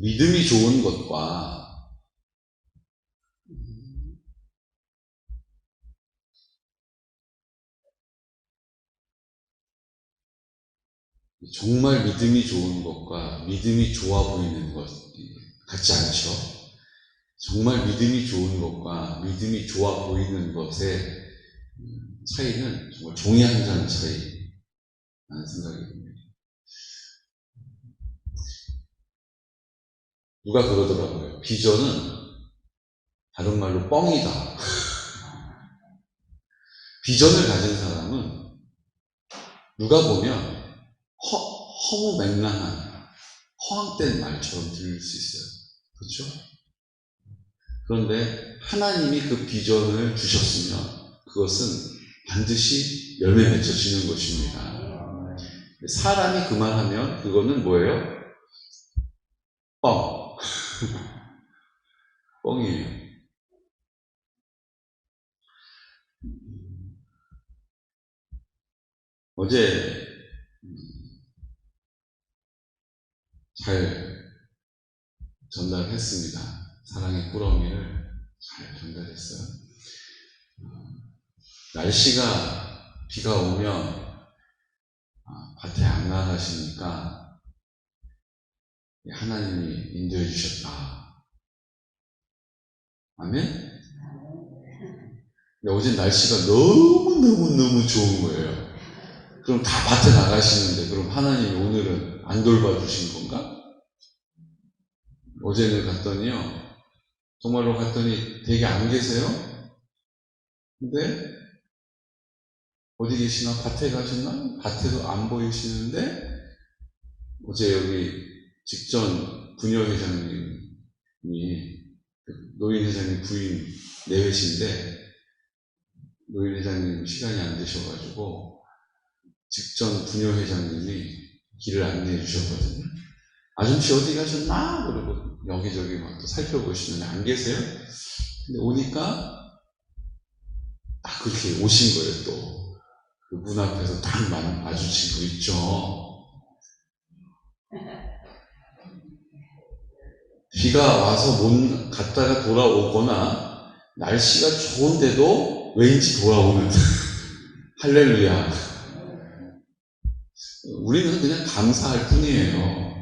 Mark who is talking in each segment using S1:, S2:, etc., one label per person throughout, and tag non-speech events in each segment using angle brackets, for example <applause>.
S1: 믿음이 좋은 것과 정말 믿음이 좋은 것과 믿음이 좋아 보이는 것 같지 않죠? 정말 믿음이 좋은 것과 믿음이 좋아 보이는 것의 차이는 정말 종이 한 장 차이라는 생각이 듭니다. 누가 그러더라고요. 비전은 다른 말로 뻥이다. 비전을 가진 사람은 누가 보면 허, 허무맹랑한 허황된 말처럼 들릴 수 있어요. 그렇죠? 그런데 하나님이 그 비전을 주셨으면 그것은 반드시 열매 맺혀지는 것입니다. 사람이 그만하면 그거는 뭐예요? 뻥. 뻥이에요. 어제 잘 전달했습니다. 사랑의 꾸러미를 잘 전달했어요. 날씨가 비가 오면 아, 밭에 안 나가시니까 하나님이 인도해 주셨다. 아멘? 어제 날씨가 너무너무너무 좋은 거예요. 그럼 다 밭에 나가시는데, 그럼 하나님이 오늘은 안 돌봐주신 건가? 어제는 갔더니요, 정말로 갔더니 되게 안 계세요? 근데, 어디 계시나? 밭에 가셨나? 밭에도 안 보이시는데, 어제 여기 직전 부녀 회장님이, 그 노인 회장님 부인 내외신데, 노인 회장님 시간이 안 되셔가지고, 직전 부녀 회장님이 길을 안내해 주셨거든요. 아줌씨 어디 가셨나? 그러고 여기저기 막또 살펴보시는데 안 계세요? 근데 오니까 딱 그렇게 오신 거예요, 또. 그 문 앞에서 딱 마- 마주치고 있죠. 비가 와서 못 갔다가 돌아오거나 날씨가 좋은데도 왠지 돌아오는 <laughs> 할렐루야. 우리는 그냥 감사할 뿐이에요.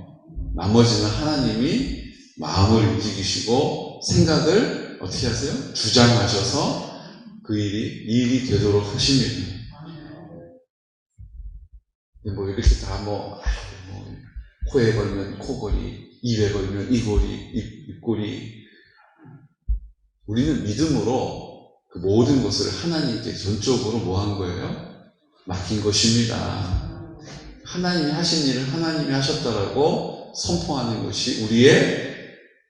S1: 나머지는 하나님이 마음을 움직이시고 생각을 어떻게 하세요? 주장하셔서 그 일이 일이 되도록 하십니다. 근데 뭐 이렇게 다 뭐, 뭐 코에 걸면 코걸이, 입에 걸면 이골이, 입, 입골이. 우리는 믿음으로 그 모든 것을 하나님께 전적으로 뭐 한 거예요? 맡긴 것입니다. 하나님이 하신 일을 하나님이 하셨다라고 선포하는 것이 우리의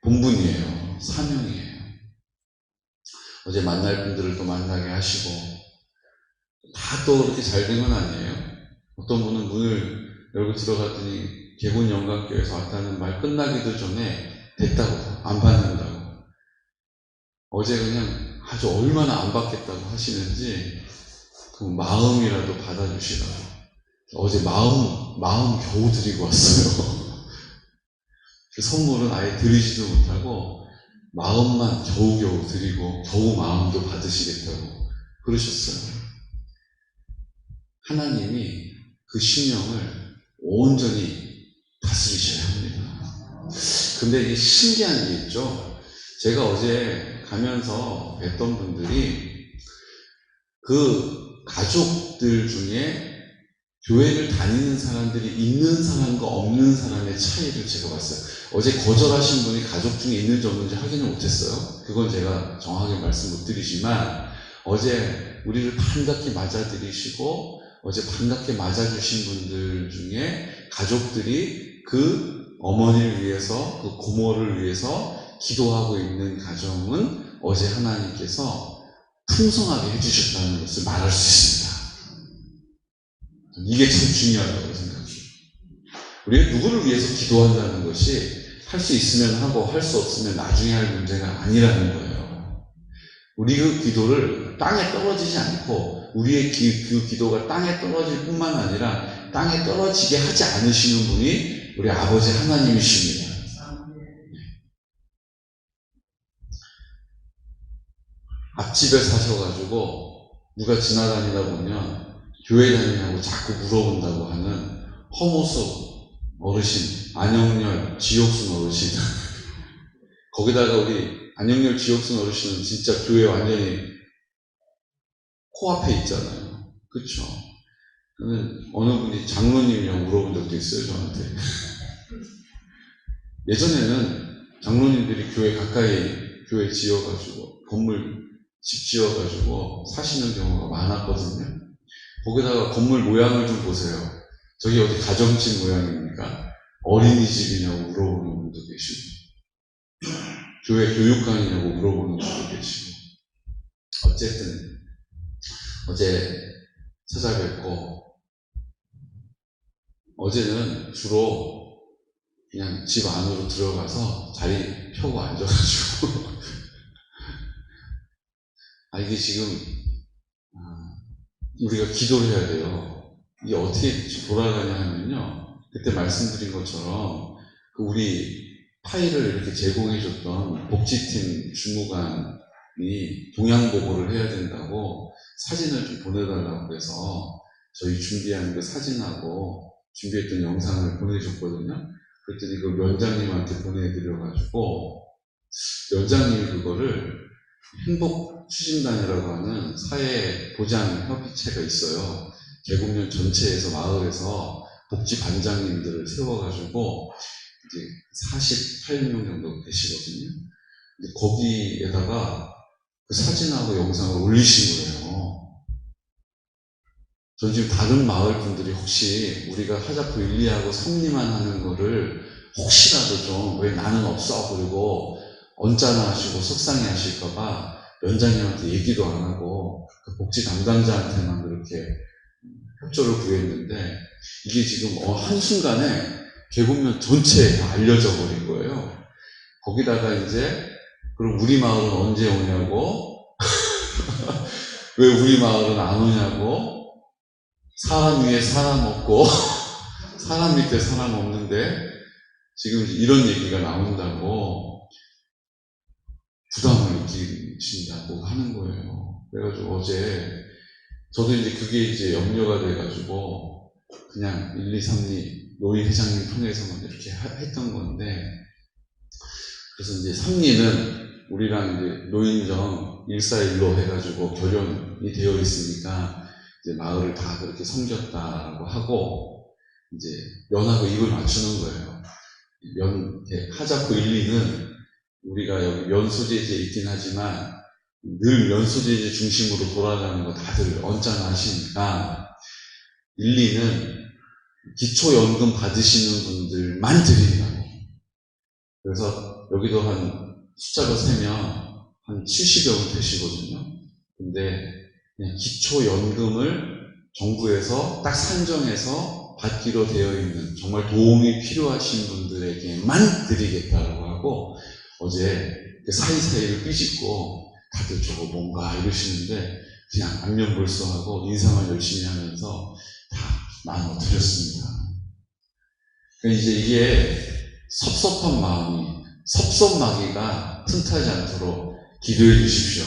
S1: 본분이에요. 사명이에요. 어제 만날 분들을 또 만나게 하시고, 다 또 그렇게 잘 된 건 아니에요. 어떤 분은 문을 열고 들어갔더니 개군 영광교회에서 왔다는 말 끝나기도 전에 됐다고, 안 받는다고. 어제 그냥 아주 얼마나 안 받겠다고 하시는지, 그 마음이라도 받아주시라고. 어제 마음, 마음 겨우 드리고 왔어요. <laughs> 그 선물은 아예 드리지도 못하고, 마음만 겨우겨우 드리고, 겨우 마음도 받으시겠다고 그러셨어요. 하나님이 그 신령을 온전히 다스리셔야 합니다. 근데 이게 신기한 게 있죠. 제가 어제 가면서 뵀던 분들이 그 가족들 중에 교회를 다니는 사람들이 있는 사람과 없는 사람의 차이를 제가 봤어요. 어제 거절하신 분이 가족 중에 있는지 없는지 확인을 못했어요. 그건 제가 정확하게 말씀 못 드리지만 어제 우리를 반갑게 맞아들이시고 어제 반갑게 맞아주신 분들 중에 가족들이 그 어머니를 위해서 그 고모를 위해서 기도하고 있는 가정은 어제 하나님께서 풍성하게 해주셨다는 것을 말할 수 있습니다. 이게 참 중요하다고 생각해요. 우리가 누구를 위해서 기도한다는 것이 할 수 있으면 하고 할 수 없으면 나중에 할 문제가 아니라는 거예요. 우리 그 기도를 땅에 떨어지지 않고 우리의 기, 그 기도가 땅에 떨어질 뿐만 아니라 땅에 떨어지게 하지 않으시는 분이 우리 아버지 하나님이십니다. 앞집에 사셔가지고 누가 지나다니다 보면 교회 다니냐고 자꾸 물어본다고 하는 허모수 어르신, 안영열, 지옥순 어르신. <laughs> 거기다가 우리 안영열, 지옥순 어르신은 진짜 교회 완전히 코앞에 있잖아요. 그쵸? 저는 어느 분이 장로님이라고 물어본 적도 있어요, 저한테. 예전에는 장로님들이 교회 가까이 교회 지어가지고 건물 집 지어가지고 사시는 경우가 많았거든요. 거기다가 건물 모양을 좀 보세요. 저기 어디 가정집 모양입니까? 어린이집이냐고 물어보는 분도 계시고, 교회 교육관이냐고 물어보는 분도 계시고, 어쨌든 어제 찾아뵙고 어제는 주로 그냥 집 안으로 들어가서 자리 펴고 앉아가지고 <laughs> 아 이게 지금 아, 우리가 기도를 해야 돼요. 이게 어떻게 돌아가냐 하면요. 그때 말씀드린 것처럼 그 우리 파일을 이렇게 제공해줬던 복지팀 주무관이 동양 보고를 해야 된다고 사진을 좀 보내달라고 해서 저희 준비한 그 사진하고 준비했던 영상을 보내줬거든요. 그랬더니 그 원장님한테 보내드려가지고 원장님이 그거를 행복 추진단이라고 하는 사회 보장 협의체가 있어요. 개국면 전체에서 마을에서 복지 반장님들을 세워가지고 이제 48명 정도 되시거든요. 근데 거기에다가 그 사진하고 영상을 올리신 거예요. 전 지금 다른 마을 분들이 혹시 우리가 하자포 1, 2하고 섭리만 하는 거를 혹시라도 좀 왜 나는 없어? 그리고 언짢아 하시고 속상해 하실까봐 원장님한테 얘기도 안 하고 그 복지 담당자한테만 그렇게 협조를 구했는데 이게 지금 어, 한순간에 개국면 전체에 다 알려져 버린 거예요. 거기다가 이제 그럼 우리 마을은 언제 오냐고? <laughs> 왜 우리 마을은 안 오냐고 사람 위에 사람 없고 <laughs> 사람 밑에 사람 없는데 지금 이런 얘기가 나온다고 부담을 느끼신다고 하는 거예요. 그래가지고 어제 저도 이제 그게 이제 염려가 돼가지고 그냥 1, 2, 3, 2 노인 회장님 통해서만 이렇게 하- 했던 건데 그래서 이제 3리는 우리랑 이제 노인정 141로 해가지고 결연이 되어 있으니까 이제 마을을 다 그렇게 섬겼다라고 하고 이제 연하고 입을 맞추는 거예요. 연, 이렇게 하자코 1, 2는 우리가 여기 면 소재지에 있긴 하지만 늘 면 소재지 중심으로 돌아가는 거 다들 언짢아 하시니까 1, 2는 기초연금 받으시는 분들만 드린다고. 그래서 여기도 한 숫자가 세면 한 70여 되시거든요. 근데 기초연금을 정부에서 딱 산정해서 받기로 되어 있는 정말 도움이 필요하신 분들에게만 드리겠다라고 하고 어제 그 사이사이를 삐짓고 다들 저거 뭔가 이러시는데 그냥 안면불소하고 인사만 열심히 하면서 다 나눠 드렸습니다. 그러니까 이제 이게 섭섭한 마음이 섭섭마귀가 틈타지 않도록 기도해 주십시오.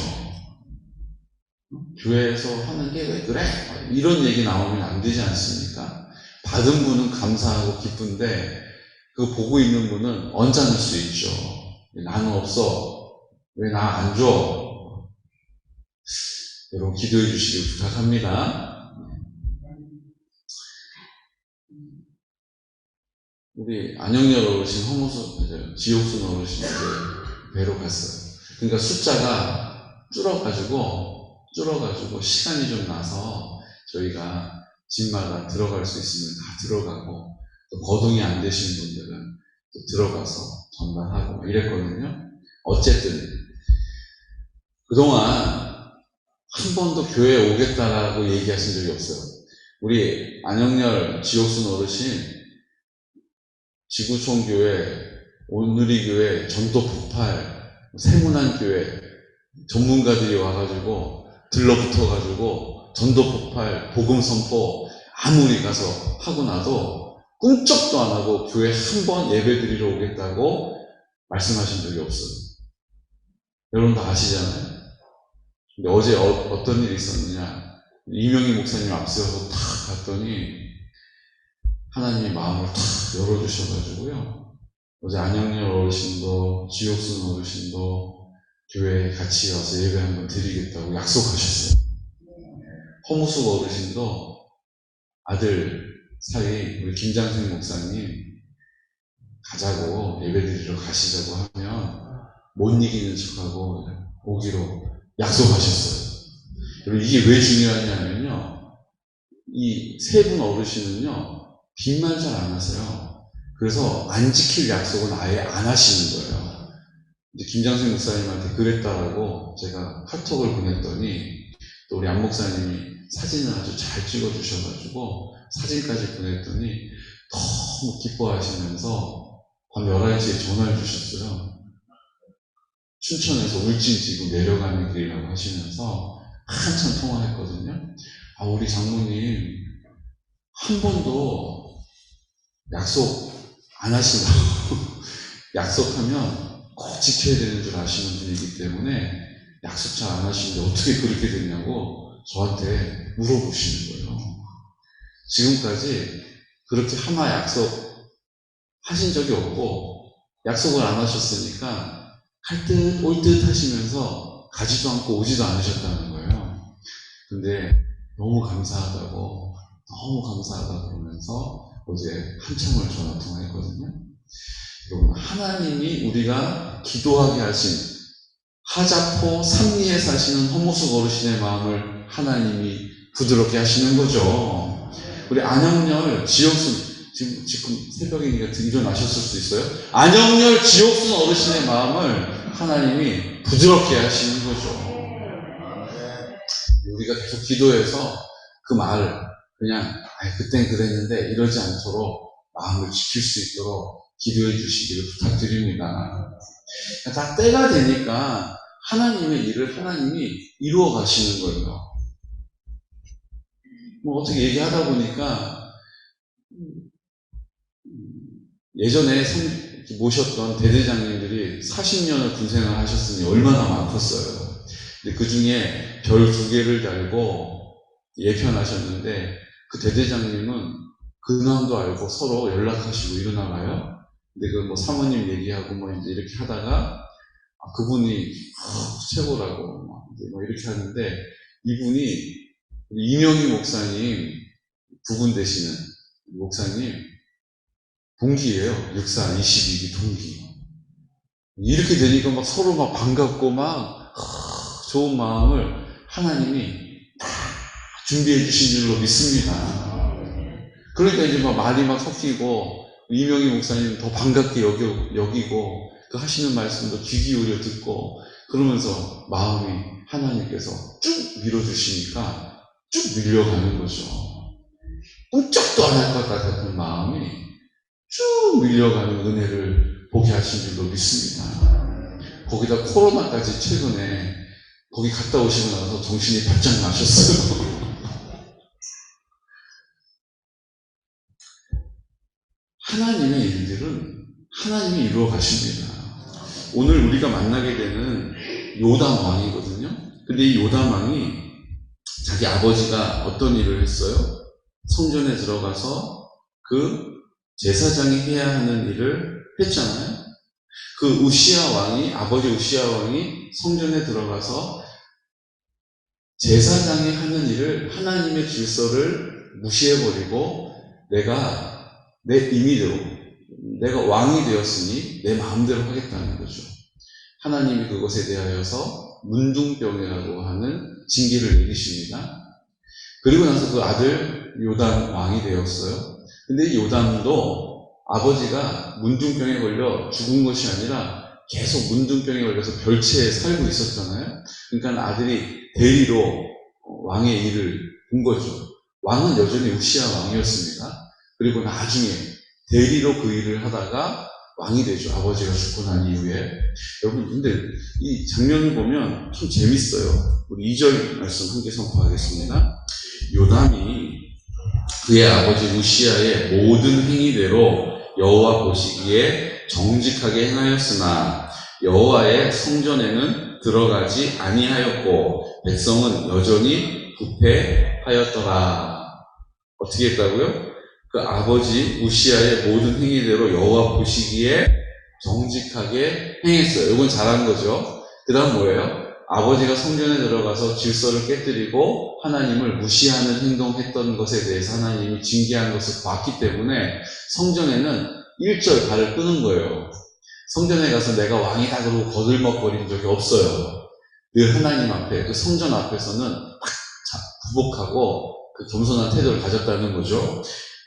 S1: 교회에서 하는 게 왜 그래? 이런 얘기 나오면 안 되지 않습니까? 받은 분은 감사하고 기쁜데 그 보고 있는 분은 언짢을 수 있죠. 나는 없어. 왜 나 안 줘? 여러분 기도해 주시길 부탁합니다. 우리 안영렬 어르신, 허무수, 지옥순 어르신 이제 배로 갔어요. 그러니까 숫자가 줄어가지고, 줄어가지고 시간이 좀 나서 저희가 집마다 들어갈 수 있으면 다 들어가고, 또 거동이 안 되시는 분들은 또 들어가서 전달하고 막 이랬거든요. 어쨌든, 그동안 한 번도 교회에 오겠다라고 얘기하신 적이 없어요. 우리 안영렬 지옥순 어르신 지구촌 교회, 오누리 교회, 전도 폭발, 세문안 교회 전문가들이 와가지고 들러붙어 가지고 전도 폭발, 복음 선포 아무리 가서 하고 나도 꿈쩍도 안 하고 교회 한 번 예배 드리러 오겠다고 말씀하신 적이 없어요. 여러분 다 아시잖아요. 근데 어제 어, 떤 일이 있었느냐. 이명희 목사님 앞세워서 탁 갔더니 하나님이 마음을 탁 열어주셔가지고요. 어제 안영렬 어르신도 지옥순 어르신도 교회에 같이 와서 예배 한번 드리겠다고 약속하셨어요. 허무숙 어르신도 아들 사이 우리 김장생 목사님 가자고 예배 드리러 가시자고 하면 못 이기는 척하고 오기로 약속하셨어요. 여러분 이게 왜 중요하냐면요. 이 세 분 어르신은요. 빚만 잘 안 하세요. 그래서 안 지킬 약속은 아예 안 하시는 거예요. 이제 김장생 목사님한테 그랬다라고 제가 카톡을 보냈더니 또 우리 안 목사님이 사진을 아주 잘 찍어주셔가지고 사진까지 보냈더니 너무 기뻐하시면서 밤 11시에 전화를 주셨어요. 춘천에서 울진 지구 내려가는 길이라고 하시면서 한참 통화했거든요. 아, 우리 장모님 한 번도 약속 안 하신다고. <laughs> 약속하면 꼭 지켜야 되는 줄 아시는 분이기 때문에 약속 잘 안 하시는데 어떻게 그렇게 됐냐고 저한테 물어보시는 거예요. 지금까지 그렇게 하나 약속 하신 적이 없고 약속을 안 하셨으니까 할 듯 올 듯 하시면서 가지도 않고 오지도 않으셨다는 거예요. 근데 너무 감사하다고 너무 감사하다 그러면서 어제 한참을 전화 통화했거든요. 여러분 하나님이 우리가 기도하게 하신 하자포 삼리에 사시는 허무숙 어르신의 마음을 하나님이 부드럽게 하시는 거죠. 우리 안영렬 지옥순 지금 지금 새벽이니까 일어나셨을 수 있어요. 안영렬 지옥순 어르신의 마음을 하나님이 부드럽게 하시는 거죠. 우리가 계속 기도해서 그 말을 그냥 아 그땐 그랬는데 이러지 않도록 마음을 지킬 수 있도록 기도해 주시기를 부탁드립니다. 다 때가 되니까 하나님의 일을 하나님이 이루어 가시는 거예요. 뭐 어떻게 얘기하다 보니까 예전에 성- 모셨던 대대장님들이 40년을 군생활 하셨으니 얼마나 많겠어요. 근데 그 중에 별 두 개를 달고 예편하셨는데 그 대대장님은 근황도 알고 서로 연락하시고 이러나 봐요. 근데 그 뭐 사모님 얘기하고 뭐 이제 이렇게 하다가 아, 그분이 아, 최고라고 막 이제 뭐 이렇게 하는데 이분이 이명희 목사님 부분 되시는 목사님 동기예요. 육사 22기 동기. 이렇게 되니까 막 서로 막 반갑고 막 하, 좋은 마음을 하나님이 다 준비해 주신 줄로 믿습니다. 그러니까 이제 막 말이 막 섞이고 이명희 목사님 더 반갑게 여기, 여기고 그 하시는 말씀도 귀 기울여 듣고 그러면서 마음이 하나님께서 쭉 밀어주시니까 쭉 밀려가는 거죠. 꿈쩍도 안 할 것 같았던 마음이 쭉 밀려가는 은혜를 보게 하신 줄로 믿습니다. 거기다 코로나까지 최근에 거기 갔다 오시고 나서 정신이 바짝 나셨어요. <laughs> 하나님의 일들은 하나님이 이루어 가십니다. 오늘 우리가 만나게 되는 요담 왕이거든요. 근데 이 요담 왕이 자기 아버지가 어떤 일을 했어요? 성전에 들어가서 그 제사장이 해야 하는 일을 했잖아요. 그 우시아 왕이 아버지 우시아 왕이 성전에 들어가서 제사장이 하는 일을 하나님의 질서를 무시해버리고 내가 내 임의대로 내가 왕이 되었으니 내 마음대로 하겠다는 거죠. 하나님이 그것에 대하여서 문둥병이라고 하는 징계를 내리십니다. 그리고 나서 그 아들 요담 왕이 되었어요. 근데 이 요담도 아버지가 문둥병에 걸려 죽은 것이 아니라 계속 문둥병에 걸려서 별채에 살고 있었잖아요. 그러니까 아들이 대리로 왕의 일을 본 거죠. 왕은 여전히 우시아 왕이었습니다. 그리고 나중에 대리로 그 일을 하다가 왕이 되죠. 아버지가 죽고 난 이후에. 여러분, 근데 이 장면을 보면 참 재밌어요. 우리 2절 말씀 함께 선포하겠습니다. 요담이 그의 아버지 우시아의 모든 행위대로 여호와 보시기에 정직하게 행하였으나 여호와의 성전에는 들어가지 아니하였고 백성은 여전히 부패하였더라. 어떻게 했다고요? 그 아버지 우시아의 모든 행위대로 여호와 보시기에 정직하게 행했어요. 이건 잘한 거죠. 그 다음 뭐예요? 아버지가 성전에 들어가서 질서를 깨뜨리고 하나님을 무시하는 행동했던 것에 대해서 하나님이 징계한 것을 봤기 때문에 성전에는 1절 발을 끄는 거예요. 성전에 가서 내가 왕이다 그러고 거들먹거린 적이 없어요. 늘 하나님 앞에, 그 성전 앞에서는 막 자- 부복하고 그 겸손한 태도를 가졌다는 거죠.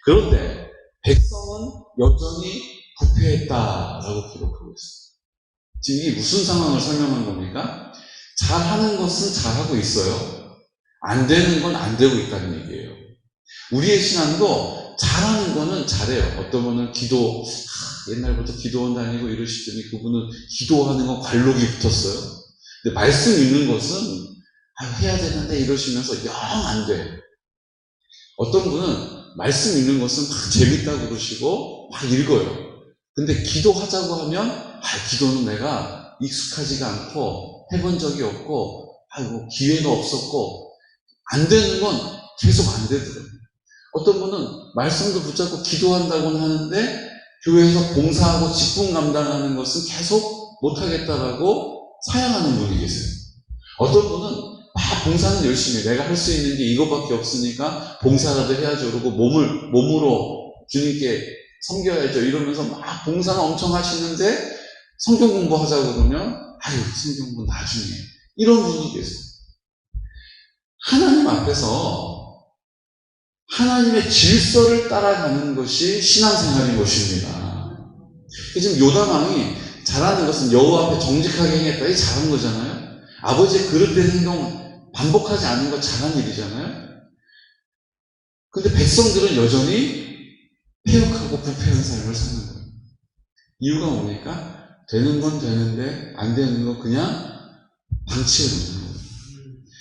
S1: 그런데 백성은 여전히 부패했다라고 기록하고 있어요. 지금 이게 무슨 상황을 설명한 겁니까? 잘하는 것은 잘하고 있어요. 안 되는 건 안 되고 있다는 얘기예요. 우리의 신앙도 잘하는 거는 잘해요. 어떤 분은 기도, 하, 옛날부터 기도원 다니고 이러시더니 그분은 기도하는 건 관록이 붙었어요. 근데 말씀 읽는 것은 아, 해야 되는데 이러시면서 영 안 돼. 어떤 분은 말씀 읽는 것은 막 재밌다고 그러시고 막 읽어요. 근데 기도하자고 하면 아, 기도는 내가 익숙하지가 않고 해본 적이 없고 아이고 기회도 없었고 안 되는 건 계속 안 되더라고요. 어떤 분은 말씀도 붙잡고 기도한다고는 하는데 교회에서 봉사하고 직분 감당하는 것은 계속 못하겠다라고 사양하는 분이 계세요. 어떤 분은 막 봉사는 열심히 해. 내가 할 수 있는 게 이것밖에 없으니까 봉사라도 해야죠. 그러고 몸을 몸으로 주님께 섬겨야죠. 이러면서 막 봉사는 엄청 하시는데 성경 공부하자고 그러면 아유 성경 공부 나중에 이런 분이 계세요. 하나님 앞에서 하나님의 질서를 따라가는 것이 신앙생활인 것입니다. 지금 요담왕이 잘하는 것은 여호와 앞에 정직하게 행했다. 이 잘한 거잖아요. 아버지의 그릇된 행동 반복하지 않는 거 잘한 일이잖아요. 근데 백성들은 여전히 폐역하고 부패한 삶을 사는 거예요. 이유가 뭡니까? 되는 건 되는데 안 되는 건 그냥 방치해 놓는 거예요.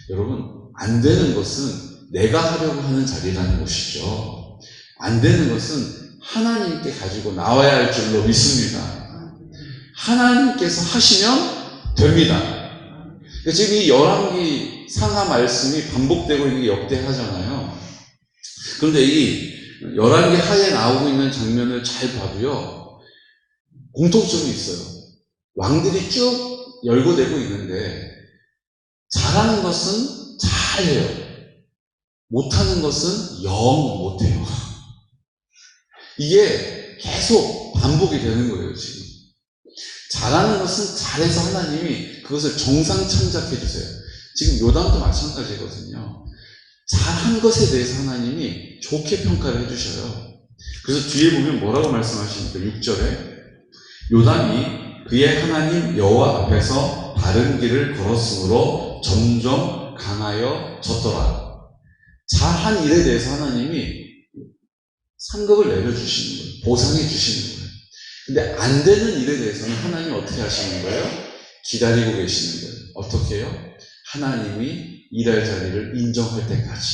S1: 여러분, 안 되는 것은 내가 하려고 하는 자리라는 것이죠. 안 되는 것은 하나님께 가지고 나와야 할 줄로 믿습니다. 하나님께서 하시면 됩니다. 지금 이 열왕기 상하 말씀이 반복되고 있는 게 역대하잖아요. 그런데 이 열왕기 하에 나오고 있는 장면을 잘 봐도요, 공통점이 있어요. 왕들이 쭉 열거되고 있는데, 잘하는 것은 잘해요. 못하는 것은 영 못해요. <laughs> 이게 계속 반복이 되는 거예요, 지금. 잘하는 것은 잘해서 하나님이 그것을 정상 참작해 주세요. 지금 요담도 마찬가지거든요. 잘한 것에 대해서 하나님이 좋게 평가를 해주셔요. 그래서 뒤에 보면 뭐라고 말씀하시니까 6절에 요담이 그의 하나님 여호와 앞에서 바른 길을 걸었으므로 점점 강하여 졌더라. 잘한 일에 대해서 하나님이 상급을 내려주시는 거예요. 보상해 주시는 거예요. 근데 안 되는 일에 대해서는 하나님이 어떻게 하시는 거예요? 기다리고 계시는 거예요. 어떻게 해요? 하나님이 일할 자리를 인정할 때까지.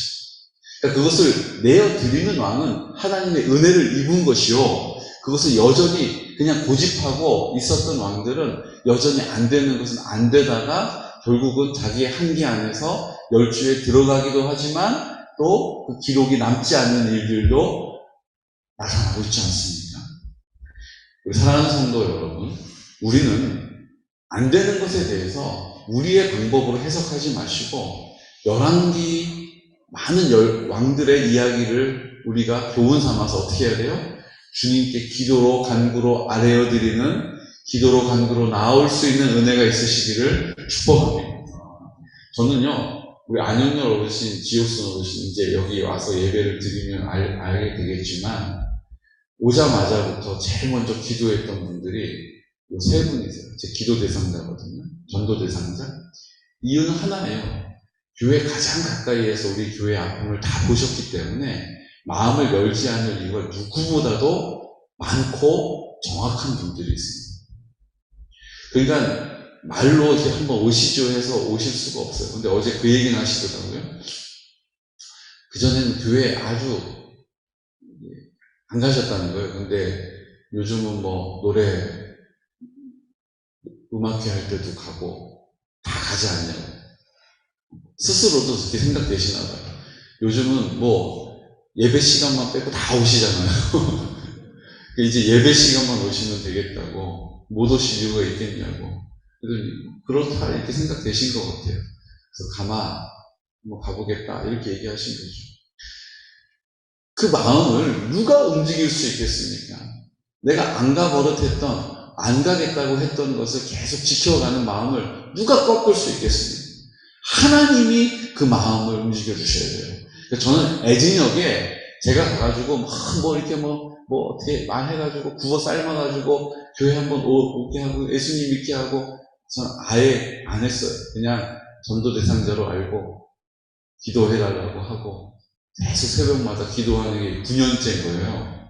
S1: 그러니까 그것을 내어 드리는 왕은 하나님의 은혜를 입은 것이요. 그것을 여전히 그냥 고집하고 있었던 왕들은 여전히 안 되는 것은 안 되다가 결국은 자기의 한계 안에서 열주에 들어가기도 하지만 또 그 기록이 남지 않는 일들도 나타나고 있지 않습니까? 사랑하는 성도 여러분, 우리는 안 되는 것에 대해서 우리의 방법으로 해석하지 마시고 열왕기 많은 열- 왕들의 이야기를 우리가 교훈 삼아서 어떻게 해야 돼요? 주님께 기도로 간구로 아뢰어 드리는 기도로 간구로 나올 수 있는 은혜가 있으시기를 축복합니다. 저는요, 우리 안영렬 어르신, 지옥순 어르신 이제 여기 와서 예배를 드리면 알, 알게 되겠지만 오자마자부터 제일 먼저 기도했던 분들이 요세 분이세요. 제 기도 대상자거든요. 전도 대상자. 이유는 하나예요. 교회 가장 가까이에서 우리 교회 아픔을 다 보셨기 때문에 마음을 열지 않을 이유가 누구보다도 많고 정확한 분들이 있습니다. 그러니까 말로 이렇게 한번 오시죠 해서 오실 수가 없어요. 근데 어제 그 얘기는 하시더라고요. 그전에는 교회 아주 안 가셨다는 거예요. 근데 요즘은 뭐 노래 음악회 할 때도 가고 다 가지 않냐고. 스스로도 그렇게 생각되시나 봐요. 요즘은 뭐 예배 시간만 빼고 다 오시잖아요. <laughs> 이제 예배 시간만 오시면 되겠다고 못 오실 이유가 있겠냐고. 그렇다 이렇게 생각되신 것 같아요. 그래서 가마 뭐 가보겠다 이렇게 얘기하신 거죠. 그 마음을 누가 움직일 수 있겠습니까? 내가 안 가버릇했던 안 가겠다고 했던 것을 계속 지켜가는 마음을 누가 꺾을 수 있겠습니까? 하나님이 그 마음을 움직여 주셔야 돼요. 그러니까 저는 애진역에 제가 가가지고 막 뭐 이렇게 뭐, 뭐 어떻게 말해가지고 구워 삶아가지고 교회 한번 오- 오게 하고 예수님 믿게 하고 저는 아예 안 했어요. 그냥 전도 대상자로 알고 기도해달라고 하고 계속 새벽마다 기도하는 게 9년째인 거예요.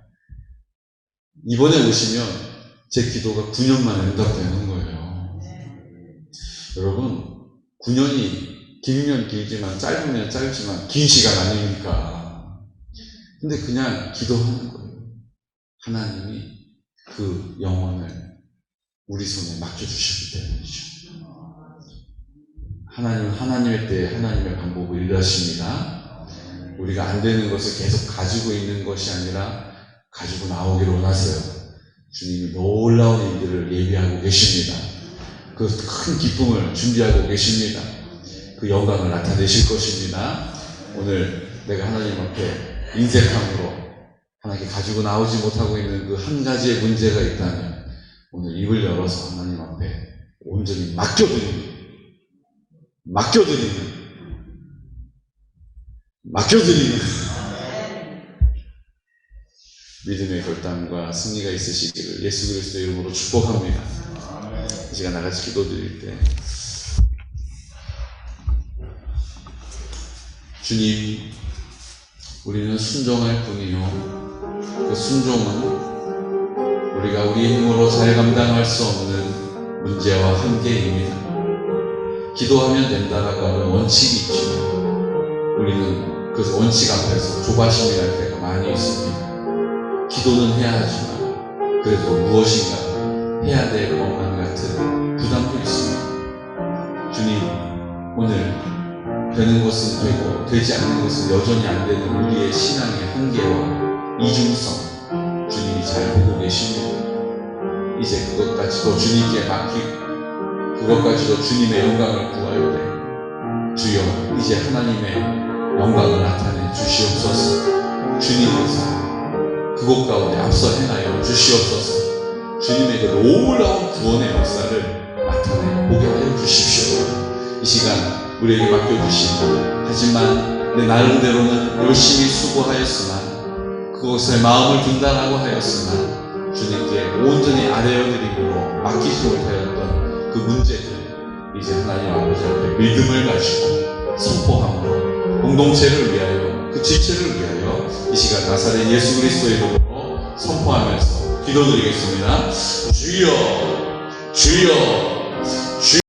S1: 이번에 오시면 제 기도가 9년 만에 응답되는 거예요. 여러분, 9년이 길면 길지만 짧으면 짧지만 긴 시간 아닙니까? 근데 그냥 기도하는 거예요. 하나님이 그 영혼을 우리 손에 맡겨주셨기 때문이죠. 하나님은 하나님의 때에 하나님의 방법을 일하십니다. 우리가 안 되는 것을 계속 가지고 있는 것이 아니라 가지고 나오기를 원하세요. 주님이 놀라운 일들을 예비하고 계십니다. 그 큰 기쁨을 준비하고 계십니다. 그 영광을 나타내실 것입니다. 오늘 내가 하나님 앞에 인색함으로 하나님께 가지고 나오지 못하고 있는 그 한 가지의 문제가 있다면 오늘 입을 열어서 하나님 앞에 온전히 맡겨드립니다. 맡겨드리는 맡겨드리는 믿음의 결단과 승리가 있으시기를 예수 그리스도 이름으로 축복합니다. 이 시간 나같이 기도드릴 때 주님 우리는 순종할 뿐이요 그 순종은 우리가 우리 힘으로 잘 감당할 수 없는 문제와 한계입니다. 기도하면 된다라고 하는 원칙이 있지만 우리는 그 원칙 앞에서 조바심이 날 때가 많이 있습니다. 기도는 해야 하지만 그래도 무엇인가 해야 될 것만 같은 부담도 있습니다. 주님 오늘 되는 것은 되고 되지 않는 것은 여전히 안 되는 우리의 신앙의 한계와 이중성 주님이 잘 보고 계십니다. 이제 그것까지도 주님께 맡기고 그것까지도 주님의 영광을 구하여 돼. 주여, 이제 하나님의 영광을 나타내 주시옵소서. 주님께서 그곳 가운데 앞서 행하여 주시옵소서. 주님의 그 놀라운 구원의 역사를 나타내 보게 하여 주십시오. 이 시간 우리에게 맡겨주신 하지만 내 나름대로는 열심히 수고하였으나 그것에 마음을 둔다라고 하였으나 주님께 온전히 아뢰어드림으로 맡기지 못하였던 그 문제들 이제 하나님 아버지 앞에 믿음을 가지고 선포함으로 공동체를 위하여 그 지체를 위하여 이 시간 나사렛 예수 그리스도의 이름으로 선포하면서 기도드리겠습니다. 주여 주여